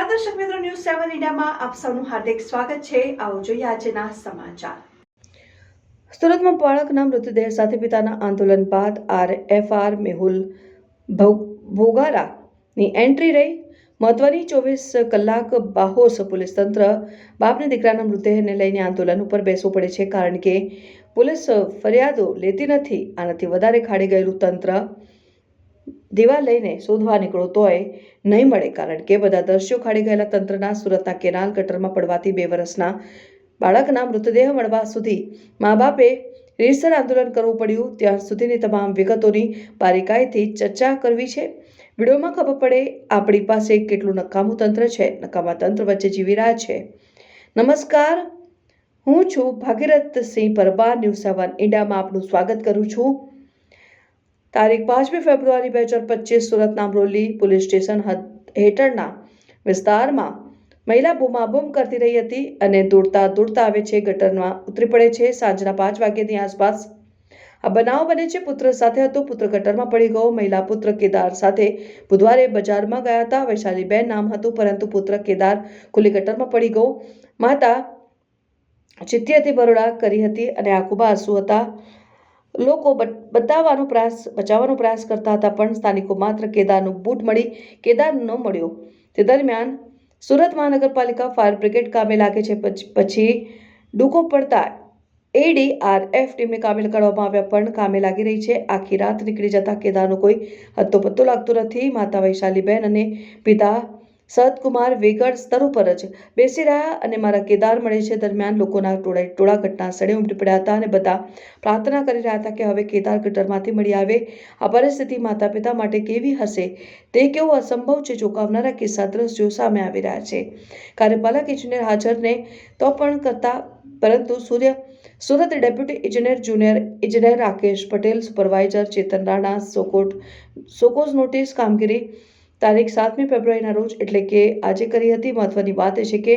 ન્યૂઝમાં આપ સૌનું હાર્દિક સ્વાગત છે. આવો જોઈએ આજના સમાચાર. સુરતમાં બાળકના મૃતદેહ સાથે પિતાના આંદોલન બાદ R F R Mehul Bhogarani entry રહી. મહત્વની ચોવીસ કલાક બાહોશ પોલીસ તંત્ર બાપને દીકરાના મૃતદેહને લઈને આંદોલન ઉપર બેસવું પડે છે કારણ કે પોલીસ ફરિયાદો લેતી નથી. આનાથી વધારે ખાડી ગયેલું તંત્ર દીવા લઈને શોધવા નીકળો તોય નહીં મળે, કારણ કે બધા દ્રશ્યો ખાડી ગયેલા તંત્રના સુરતના કેનાલ ગટરમાં પડવાથી બે વર્ષના બાળકના મૃતદેહ મળવા સુધી મા બાપે રીતસર આંદોલન કરવું પડ્યું. ત્યાં સુધીની તમામ વિગતોની બારીકાઈથી ચર્ચા કરવી છે. વિડીયોમાં ખબર પડે, આપણી પાસે કેટલું નકામું તંત્ર છે. નકામા તંત્ર વચ્ચે જીવી રહ્યા છે. નમસ્કાર, હું છું ભાગીરથ સિંહ પરમાર, ન્યૂઝ સેવન ઇન્ડિયામાં આપનું સ્વાગત કરું છું. તારીખ પાંચમી ફેબ્રુઆરી બે હજાર પચીસ સુરતના અમરોલી પોલીસ સ્ટેશન હેઠળના વિસ્તારમાં મહિલા બૂમાબૂમ કરતી રહી હતી અને દોડતા દોડતા આવે છે, ગટરમાં ઉતરી પડે છે. સાંજના પાંચ વાગ્યાની આસપાસ આ બનાવ બને છે. પુત્ર સાથે હતો. પુત્ર ગટરમાં પડી ગયો. મહિલા પુત્ર કેદાર સાથે બુધવારે બજારમાં ગયા હતા. વૈશાલીબેન નામ હતું, પરંતુ પુત્ર કેદાર ખુલ્લી ગટરમાં પડી ગયો. માતા ચિત્તીથી બરોડા કરી હતી અને આંખોમાં આંસુ હતા. લોકો બતાવવાનો પ્રયાસ, બચાવવાનો પ્રયાસ કરતા હતા, પણ સ્થાનિકો માત્ર કેદારનું બૂટ મળી, કેદાર ન મળ્યો. તે દરમિયાન સુરત મહાનગરપાલિકા ફાયર બ્રિગેડ કામે લાગે છે, પછી ડૂકો પડતા એડીઆરએફ ટીમને કામે કાઢવામાં આવ્યા, પણ કામે લાગી રહી છે. આખી રાત નીકળી જતા કેદારનો કોઈ હત્તો પત્તો લાગતો નથી. માતા વૈશાલીબેન અને પિતા સતકુમાર વેગડ સ્તર ઉપર જ બેસી રહ્યા અને મારા કેદાર મળે છે દરમિયાન લોકોના ટોળા ટોળા ઘટના સ્થળે ઉમટી પડ્યા હતા અને બધા પ્રાર્થના કરી રહ્યા હતા કે હવે કેદાર ગટરમાંથી મળી આવે. આ પરિસ્થિતિ માતા પિતા માટે કેવી હશે? તે કેવો અસંભવ છે? ચોંકાવનારા કિસ્સા દ્રશ્યો સામે આવી રહ્યા છે. કાર્યપાલક ઇજનેર હાજરને તો પણ કરતા, પરંતુ સૂર્ય સુરત ડેપ્યુટી ઇજનેર જુનિયર ઇજનેર રાકેશ પટેલ, સુપરવાઇઝર ચેતન રાણા સોકોટ સોકોઝ નોટિસ કામગીરી તારીખ સાતમી ફેબ્રુઆરીના રોજ, એટલે કે આજે કરી હતી મહત્વની વાત એ છે કે,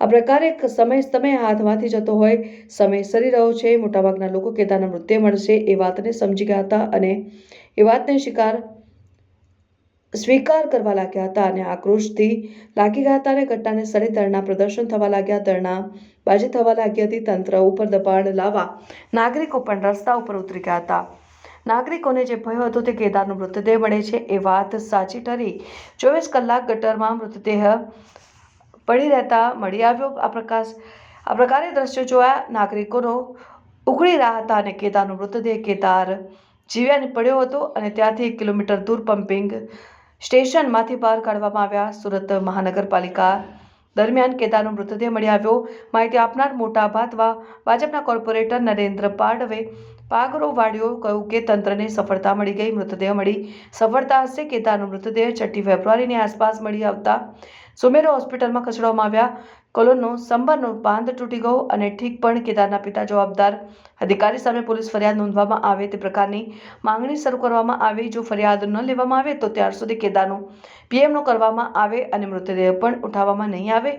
આ પ્રકારે સમય સમય હાથમાંથી જતો હોય, સમય સરી રહ્યો છે, મોટાભાગના લોકો કેદારના મૃત્યુ મળશે, એ વાતને સમજી ગયા હતા અને એ વાતને શિકાર, સ્વીકાર કરવા લાગ્યા હતા અને આક્રોશથી લાગી ગયા હતા અને ઘટનાને સ્થળે ધરણા પ્રદર્શન થવા લાગ્યા, ધરણા બાજી થવા લાગી હતી, તંત્ર ઉપર દબાણ લાવવા, નાગરિકો પણ રસ્તા ઉપર ઉતરી ગયા હતા. નાગરિકોને જે ભય હતો તે કેદારનો મૃતદેહ મળે છે, એ વાત સાચી ઠરી. ચોવીસ કલાક ગટરમાં મૃતદેહ પડી રહેતા મળી આવ્યો. આ પ્રકાશ, આ પ્રકારે દ્રશ્યો જોયા નાગરિકોનો ઉકળી રહ્યા હતા અને કેદારનો મૃતદેહ કેદાર જીવ્યાને પડ્યો હતો અને ત્યાંથી એક કિલોમીટર દૂર પમ્પિંગ સ્ટેશનમાંથી બહાર કાઢવામાં આવ્યા. સુરત મહાનગરપાલિકા દરમિયાન કેદારનો મૃતદેહ મળી આવ્યો. માહિતી આપનાર મોટા ભાતવા ભાજપના કોર્પોરેટર નરેન્દ્ર પાડવે પાગરો વાળ્યો કહ્યું કે તંત્રને સફળતા મળી ગઈ, મૃતદેહ મળી. સફળતા હશે કેદારનો મૃતદેહ છઠ્ઠી ફેબ્રુઆરીની આસપાસ મળી આવતા. સુમેરો હોસ્પિટલમાં ખસેડવામાં આવ્યા. કોલોનનો સંબરનો બાંધ તૂટી ગયો અને ઠીક પણ કેદારના પિતા જવાબદાર. અધિકારી સામે પોલીસ ફરિયાદ નોંધવામાં આવે તે પ્રકારની માંગણી શરૂ કરવામાં આવે. જો ફરિયાદ ન લેવામાં આવે તો ત્યાર સુધી કેદારનું પીએમનો કરવામાં આવે અને મૃતદેહ પણ ઉઠાવવામાં નહીં આવે.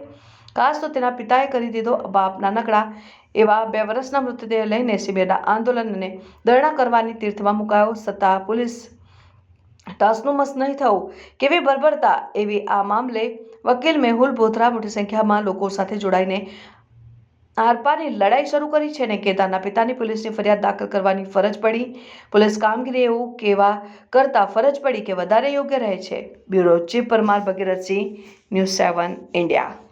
ખાસ તો તેના પિતાએ કરી દીધો બાપ નાનકડા. એવા બે વર્ષના મૃતદેહ લઈને શિબિરના આંદોલનને ધરણા કરવાની તીર્થમાં મુકાયો છતાં પોલીસ. ટાસનું મસ નહીં થવું. કેવી બરબરતા એવી આ મામલે વકીલ મેહુલ ભોથરા મોટી સંખ્યામાં લોકો સાથે જોડાઈને આરપારની લડાઈ શરૂ કરી છે અને કેદારના પિતાની પોલીસની ફરિયાદ દાખલ કરવાની ફરજ પડી. પોલીસ કામગીરી એવું કેવા કરતા ફરજ પડી કે વધારે યોગ્ય રહે છે. Bureau chief Parmar Bhagirathsinh, news seven, India.